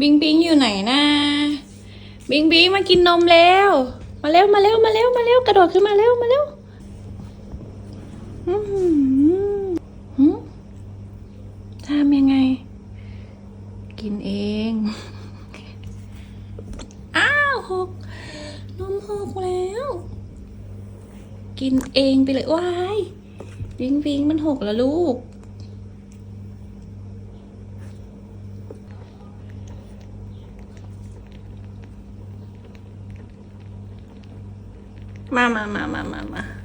บิงบิงอยู่ไหนนะบิงบิงมากินนมแล้ว มาเร็วมาเร็วมาเร็วมาเร็วกระโดดขึ้นมาเร็วมาเร็วหือหือทำยังไง กินเองอ้าวหกนมหกแล้ว กินเองไปเลยว้ายวิงวิงมันหกแล้วลูก มามามา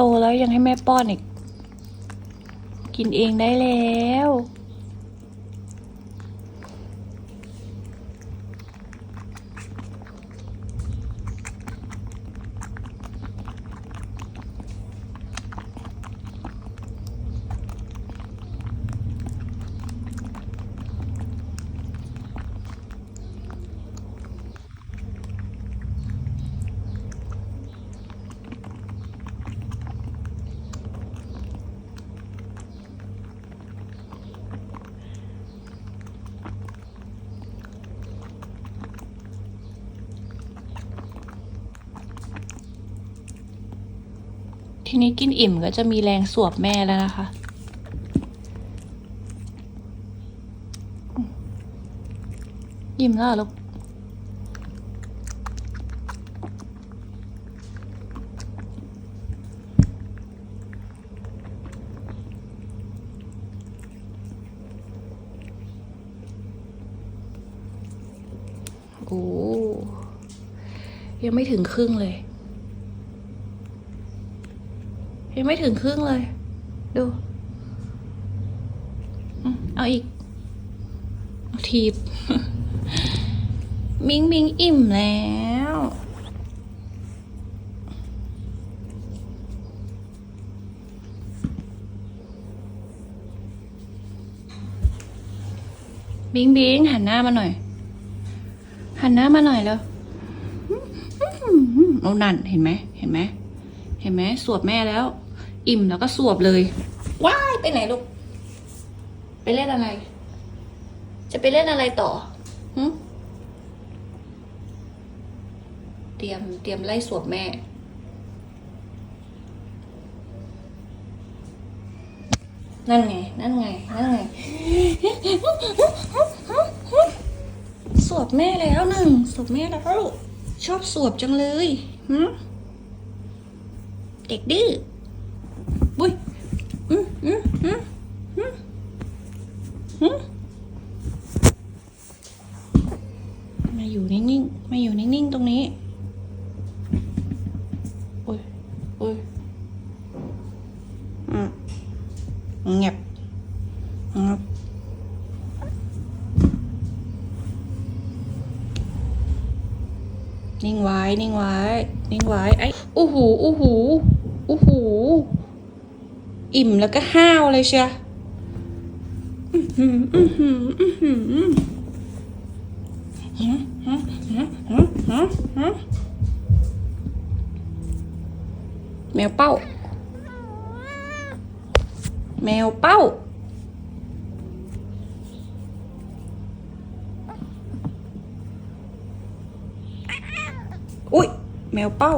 โตแล้วยังให้แม่ป้อนอีก กินเองได้แล้ว ทีนี้กินอิ่มก็จะมีแรงสวบแม่แล้วนะคะ อิ่มแล้วลูกโอ้ยังไม่ถึงครึ่งเลย ยังไม่ถึงครึ่งเลย ดู เอาอีก เอาทีบ มิงมิงอิ่มแล้วบิงบิงหันหน้ามาหน่อย หันหน้ามาหน่อยแล้วเอานั่นเห็นไหมเห็นไหมเห็นไหมสวบแม่แล้ว อิ่มแล้วก็สวบเลย ว้ายไปไหนลูก ไปเล่นอะไร จะไปเล่นอะไรต่อหึเตรียมเตรียมไล่สวบแม่ นั่นไง นั่นไง นั่นไง สวบแม่แล้วหนึ่งสวบแม่แล้วชอบสวบจังเลยหึเด็กดื้อ มาอยู่นิ่งๆ มาอยู่นิ่งๆ ตรงนี้โอ้ยโอ้ยอืมเงียบเงียบนิ่งไว้ นิ่งไว้ นิ่งไว้ ไอ้อู้หูอู้หูอู้หู อิ่มแล้วก็ห้าวเลยเชียอื้อหืออื้อหืออื้อหือหือหือหือหือหือหือแมวเป้า แมวเป้าอุ้ยแมวเป้า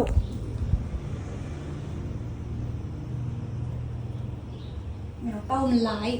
แมว เป้ามันร้าย